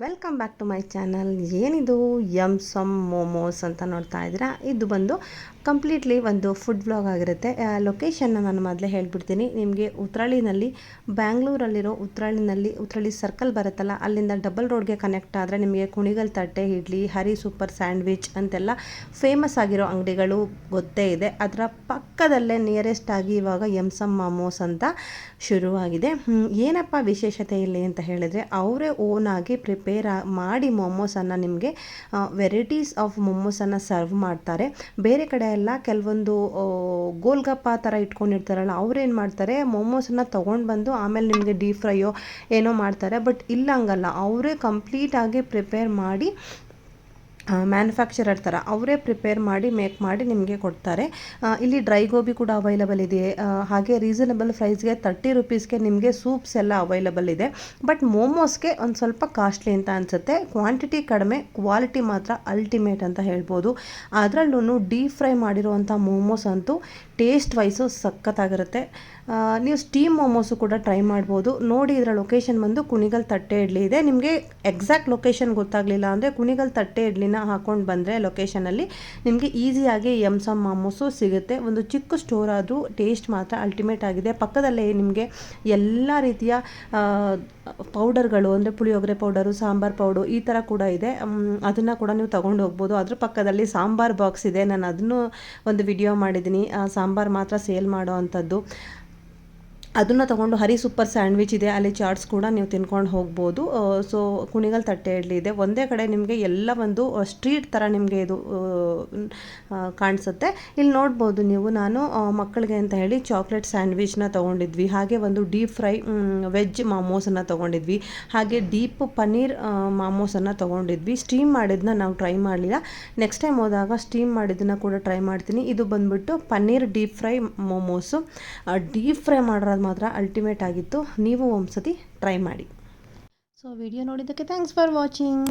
Welcome back to my channel ಏನಿದು? Yum some momos ಅಂತ ನೋಡ್ತಾ ಇದ್ದೀರಾ? ಇದು ಬಂದು ಕಂಪ್ಲೀಟ್ಲಿ ಒಂದು ಫುಡ್ ಬ್ಲಾಗ್ ಆಗಿರುತ್ತೆ. ಲೊಕೇಶನ್ನ ನಾನು ಮೊದಲೇ ಹೇಳ್ಬಿಡ್ತೀನಿ. ನಿಮಗೆ ಉತ್ರಾಳಿನಲ್ಲಿ, ಬ್ಯಾಂಗ್ಳೂರಲ್ಲಿರೋ ಉತ್ರಾಳಿನಲ್ಲಿ, ಉತ್ರಾಳಿ ಸರ್ಕಲ್ ಬರುತ್ತಲ್ಲ, ಅಲ್ಲಿಂದ ಡಬಲ್ ರೋಡ್ಗೆ ಕನೆಕ್ಟ್ ಆದರೆ ನಿಮಗೆ ಕುಣಿಗಲ್ ತಟ್ಟೆ, ಇಡ್ಲಿ, ಹರಿ ಸೂಪರ್ ಸ್ಯಾಂಡ್ವಿಚ್ ಅಂತೆಲ್ಲ ಫೇಮಸ್ ಆಗಿರೋ ಅಂಗಡಿಗಳು ಗೊತ್ತೇ ಇದೆ. ಅದರ ಪಕ್ಕದಲ್ಲೇ ನಿಯರೆಸ್ಟ್ ಆಗಿ ಇವಾಗ ಎಮ್ಸಮ್ ಮೋಮೋಸ್ ಅಂತ ಶುರುವಾಗಿದೆ. ಏನಪ್ಪ ವಿಶೇಷತೆ ಇಲ್ಲಿ ಅಂತ ಹೇಳಿದರೆ, ಅವರೇ ಓನಾಗಿ ಪ್ರಿಪೇರ್ ಮಾಡಿ ಮೊಮೋಸನ್ನು ನಿಮಗೆ ವೆರೈಟೀಸ್ ಆಫ್ ಮೊಮೋಸನ್ನು ಸರ್ವ್ ಮಾಡ್ತಾರೆ. ಬೇರೆ ಕಡೆ ಎಲ್ಲ ಕೆಲವೊಂದು ಆ, ಗೋಲ್ಗಪ್ಪ ಥರ ಇಟ್ಕೊಂಡಿರ್ತಾರಲ್ಲ ಅವ್ರೇನು ಮಾಡ್ತಾರೆ ಮೊಮೋಸನ್ನ ತೊಗೊಂಡು ಬಂದು ಆಮೇಲೆ ನಿಮಗೆ ಡೀಪ್ ಫ್ರೈಯೋ ಏನೋ ಮಾಡ್ತಾರೆ ಬಟ್ ಇಲ್ಲ ಹಂಗಲ್ಲ. ಅವರೇ ಕಂಪ್ಲೀಟಾಗಿ ಪ್ರಿಪೇರ್ ಮಾಡಿ ಮ್ಯಾನುಫ್ಯಾಕ್ಚರರ್ ಥರ ಅವರೇ ಪ್ರಿಪೇರ್ ಮಾಡಿ ಮೇಕ್ ಮಾಡಿ ನಿಮಗೆ ಕೊಡ್ತಾರೆ. ಇಲ್ಲಿ ಡ್ರೈ ಗೋಬಿ ಕೂಡ ಅವೈಲಬಲ್ ಇದೆ ಹಾಗೆ ರೀಸನಬಲ್ ಪ್ರೈಸ್ಗೆ ತರ್ಟಿ ರುಪೀಸ್ಗೆ ನಿಮಗೆ ಸೂಪ್ಸ್ ಎಲ್ಲ ಅವೈಲಬಲ್ ಇದೆ. ಬಟ್ ಮೋಮೋಸ್ಗೆ ಒಂದು ಸ್ವಲ್ಪ ಕಾಸ್ಟ್ಲಿ ಅಂತ ಅನಿಸುತ್ತೆ. ಕ್ವಾಂಟಿಟಿ ಕಡಿಮೆ ಕ್ವಾಲಿಟಿ ಮಾತ್ರ ಅಲ್ಟಿಮೇಟ್ ಅಂತ ಹೇಳ್ಬೋದು. ಅದರಲ್ಲೂ ಡೀಪ್ ಫ್ರೈ ಮಾಡಿರುವಂಥ ಮೋಮೋಸ್ ಅಂತೂ ಟೇಸ್ಟ್ ವೈಸು ಸಖತ್ತಾಗಿರುತ್ತೆ. ನೀವು ಸ್ಟೀಮ್ ಮೋಮೋಸು ಕೂಡ ಟ್ರೈ ಮಾಡ್ಬೋದು. ನೋಡಿ ಇದರ ಲೊಕೇಶನ್ ಬಂದು ಕುಣಿಗಲ್ ತಟ್ಟೆ ಇಡ್ಲಿ ಇದೆ. ನಿಮಗೆ ಎಕ್ಸಾಕ್ಟ್ ಲೊಕೇಶನ್ ಗೊತ್ತಾಗಲಿಲ್ಲ ಅಂದರೆ ಕುಣಿಗಲ್ ತಟ್ಟೆ ಇಡ್ಲಿನ ಹಾಕ್ಕೊಂಡು ಬಂದರೆ ಲೊಕೇಶನಲ್ಲಿ ನಿಮಗೆ ಈಸಿಯಾಗಿ ಎಂ ಸಮ್ ಮೋಮೋಸು ಸಿಗುತ್ತೆ. ಒಂದು ಚಿಕ್ಕ ಸ್ಟೋರ್ ಆದರೂ ಟೇಸ್ಟ್ ಮಾತ್ರ ಅಲ್ಟಿಮೇಟ್ ಆಗಿದೆ. ಪಕ್ಕದಲ್ಲೇ ನಿಮಗೆ ಎಲ್ಲ ರೀತಿಯ ಪೌಡರ್ಗಳು ಅಂದರೆ ಪುಳಿಯೋಗರೆ ಪೌಡರು ಸಾಂಬಾರ್ ಪೌಡು ಈ ಥರ ಕೂಡ ಇದೆ. ಅದನ್ನು ಕೂಡ ನೀವು ತೊಗೊಂಡು ಹೋಗ್ಬೋದು. ಅದ್ರ ಪಕ್ಕದಲ್ಲಿ ಸಾಂಬಾರ್ ಬಾಕ್ಸ್ ಇದೆ. ನಾನು ಅದನ್ನು ಒಂದು ವಿಡಿಯೋ ಮಾಡಿದ್ದೀನಿ. ಸಾಂಬಾರ್ ಮಾತ್ರ ಸೇಲ್ ಮಾಡೋ ಅಂಥದ್ದು. ಅದನ್ನು ತಗೊಂಡು ಹರಿ ಸೂಪರ್ ಸ್ಯಾಂಡ್ವಿಚ್ ಇದೆ, ಅಲ್ಲಿ ಚಾಟ್ಸ್ ಕೂಡ ನೀವು ತಿನ್ಕೊಂಡು ಹೋಗ್ಬೋದು. ಸೊ ಕುಣಿಗಲ್ ತಟ್ಟೆ ಇಡ್ಲಿ ಇದೆ. ಒಂದೇ ಕಡೆ ನಿಮಗೆ ಎಲ್ಲ ಒಂದು ಸ್ಟ್ರೀಟ್ ಥರ ನಿಮಗೆ ಇದು ಕಾಣಿಸುತ್ತೆ. ಇಲ್ಲಿ ನೋಡ್ಬೋದು ನೀವು, ನಾನು ಮಕ್ಕಳಿಗೆ ಅಂತ ಹೇಳಿ ಚಾಕ್ಲೇಟ್ ಸ್ಯಾಂಡ್ವಿಚ್ನ ತೊಗೊಂಡಿದ್ವಿ. ಹಾಗೆ ಒಂದು ಡೀಪ್ ಫ್ರೈ ವೆಜ್ ಮಾಮೋಸನ್ನು ತೊಗೊಂಡಿದ್ವಿ. ಹಾಗೆ ಡೀಪ್ ಪನ್ನೀರ್ ಮಾಮೋಸನ್ನು ತೊಗೊಂಡಿದ್ವಿ. ಸ್ಟೀಮ್ ಮಾಡಿದ್ದನ್ನ ನಾವು ಟ್ರೈ ಮಾಡಲಿಲ್ಲ. ನೆಕ್ಸ್ಟ್ ಟೈಮ್ ಹೋದಾಗ ಸ್ಟೀಮ್ ಮಾಡಿದ್ದನ್ನು ಕೂಡ ಟ್ರೈ ಮಾಡ್ತೀನಿ. ಇದು ಬಂದ್ಬಿಟ್ಟು paneer deep fry momos deep fry ಮಾಡಿರೋದು ಮಾತ್ರ ಅಲ್ಟಿಮೇಟ್ ಆಗಿತ್ತು. ನೀವು ಒಂದ್ಸತಿ ಟ್ರೈ ಮಾಡಿ. ಸೊ ವಿಡಿಯೋ ನೋಡಿದ್ದಕ್ಕೆ ಥ್ಯಾಂಕ್ಸ್ ಫಾರ್ ವಾಚಿಂಗ್